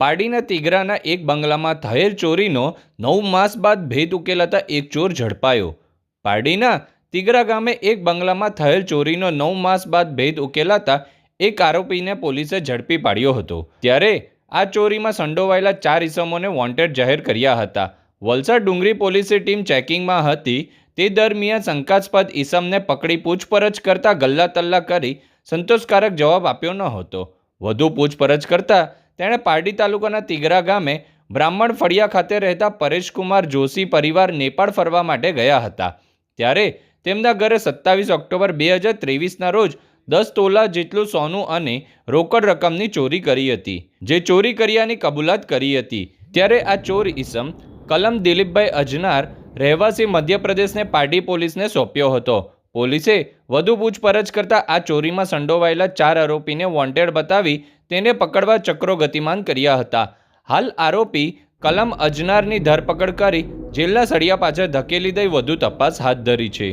પાડીના તિગરાના એક બંગલામાં થયેલ ચોરીનો નવ માસ બાદ ભેદ ઉકેલાતા એક ચોર ઝડપાયો. પાડીના તિગરા ગામે એક બંગલામાં થયેલ ચોરીનો નવ માસ બાદ ભેદ ઉકેલાતા એક આરોપીને પોલીસે ઝડપી પાડ્યો હતો. ત્યારે આ ચોરીમાં સંડોવાયેલા ચાર ઇસમોને વોન્ટેડ જાહેર કર્યા હતા. વલસાડ ડુંગરી પોલીસની ટીમ ચેકિંગમાં હતી. તે દરમિયાન શંકાસ્પદ ઇસમને પકડી પૂછપરછ કરતા ગલ્લા તલ્લા કરી સંતોષકારક જવાબ આપ્યો ન હતો. વધુ પૂછપરછ કરતા તેણે પારડી તાલુકાના તિગરા ગામે બ્રાહ્મણ ફળિયા ખાતે રહેતા પરેશકુમાર જોશી પરિવાર નેપાળ ફરવા માટે ગયા હતા. ત્યારે તેમના ઘરે સત્તાવીસ ઓક્ટોબર બે હજાર ત્રેવીસના રોજ દસ તોલા જેટલું સોનું અને રોકડ રકમની ચોરી કરી હતી, જે ચોરી કર્યાની કબૂલાત કરી હતી. ત્યારે આ ચોર ઈસમ કલમ દિલીપભાઈ અજનાર, રહેવાસી મધ્યપ્રદેશને પાર્ટી પોલીસને સોંપ્યો હતો. પોલીસે વધુ પૂછપરછ કરતા આ ચોરીમાં સંડોવાયેલા ચાર આરોપીને વોન્ટેડ બતાવી તેને પકડવા ચક્રો ગતિમાન કર્યા હતા. હાલ આરોપી કલમ અજનારની ધરપકડ કરી જેલના સળિયા પાછળ ધકેલી દઈ વધુ તપાસ હાથ ધરી છે.